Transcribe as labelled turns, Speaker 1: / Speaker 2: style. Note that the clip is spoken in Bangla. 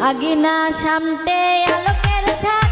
Speaker 1: আগিনা সামতে আলোকের সাথে